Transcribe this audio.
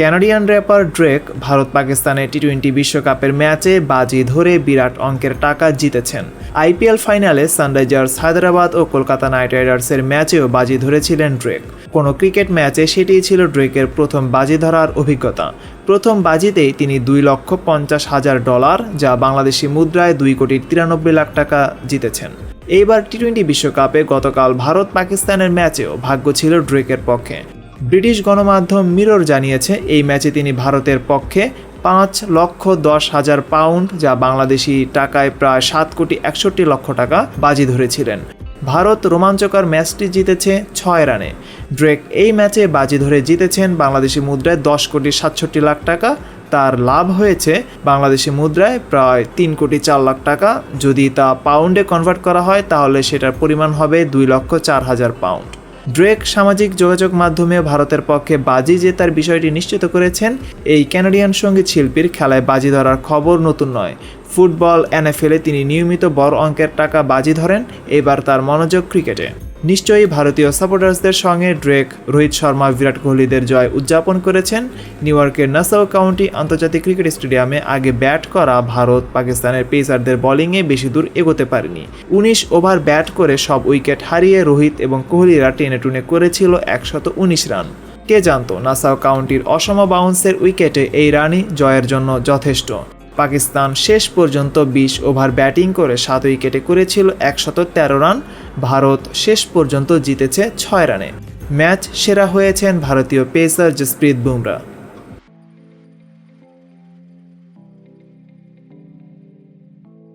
Canadian wrapper Drake Bharat পাকিস্তানে T twenty বিশ্বকাপের ম্যাচে বাজি ধরে বিরাট অঙ্কের টাকা জিতেছেন। আইপিএল ফাইনালে সানরাইজার্স হায়দ্রাবাদ ও কলকাতা নাইট রাইডার্সের ম্যাচেও বাজি ধরেছিলেন ড্রেক। কোনো ক্রিকেট ম্যাচে সেটিই ছিল ড্রেকের প্রথম বাজি ধরার অভিজ্ঞতা। প্রথম বাজিতেই তিনি দুই লক্ষ পঞ্চাশ হাজার ডলার, যা বাংলাদেশি মুদ্রায় দুই কোটি তিরানব্বই লাখ টাকা জিতেছেন। এইবার টি টোয়েন্টি বিশ্বকাপে গতকাল ভারত পাকিস্তানের ম্যাচেও ভাগ্য ছিল ড্রেকের পক্ষে। ব্রিটিশ গণমাধ্যম মিরর জানিয়েছে, এই ম্যাচে তিনি ভারতের পক্ষে পাঁচ লক্ষ দশ হাজার পাউন্ড, যা বাংলাদেশি টাকায় প্রায় সাত কোটি একষট্টি লক্ষ টাকা বাজি ধরেছিলেন। ভারত রোমাঞ্চকর ম্যাচটি জিতেছে ছয় রানে। ড্রেক এই ম্যাচে বাজি ধরে জিতেছেন বাংলাদেশি মুদ্রায় দশ কোটি সাতষট্টি লাখ টাকা। তার লাভ হয়েছে বাংলাদেশি মুদ্রায় প্রায় তিন কোটি চার লাখ টাকা। যদি তা পাউন্ডে কনভার্ট করা হয়, তাহলে সেটার পরিমাণ হবে দুই লক্ষ চার হাজার পাউন্ড। ড্রেক সামাজিক যোগাযোগ মাধ্যমে ভারতের পক্ষে বাজি জেতার বিষয়টি নিশ্চিত করেছেন এই ক্যানাডিয়ান সংগীত শিল্পীর খেলায় বাজি ধরার খবর নতুন নয়। ফুটবল, এনএফএলে তিনি নিয়মিত বড় অঙ্কের টাকা বাজি ধরেন, এবার তার মনোযোগ ক্রিকেটে। নিশ্চয়ই ভারতীয় সাপোর্টার্সদের সঙ্গে ড্রেক, রোহিত শর্মা, বিরাট কোহলিদের জয় উদযাপন করেছেন। নিউ ইয়র্কের নাসাও কাউন্টি আন্তর্জাতিক ক্রিকেট স্টেডিয়ামে আগে ব্যাট করা ভারত, পাকিস্তানের পেসারদের বোলিংয়ে বেশি দূর এগোতে পারেনি। উনিশ ওভার ব্যাট করে সব উইকেট হারিয়ে রোহিত এবং কোহলিরা টেনে টুনে করেছিল একশত উনিশ রান। কে জানতো, নাসাও কাউন্টির অসম বাউন্সের উইকেটে এই রানই জয়ের জন্য যথেষ্ট। পাকিস্তান শেষ পর্যন্ত বিশ ওভার ব্যাটিং করে সাত উইকেটে করেছিল একশত তেরো রান। ভারত শেষ পর্যন্ত জিতেছে ছয় রানে। ম্যাচ সেরা হয়েছেন ভারতীয় পেসার জসপ্রীত বুমরা।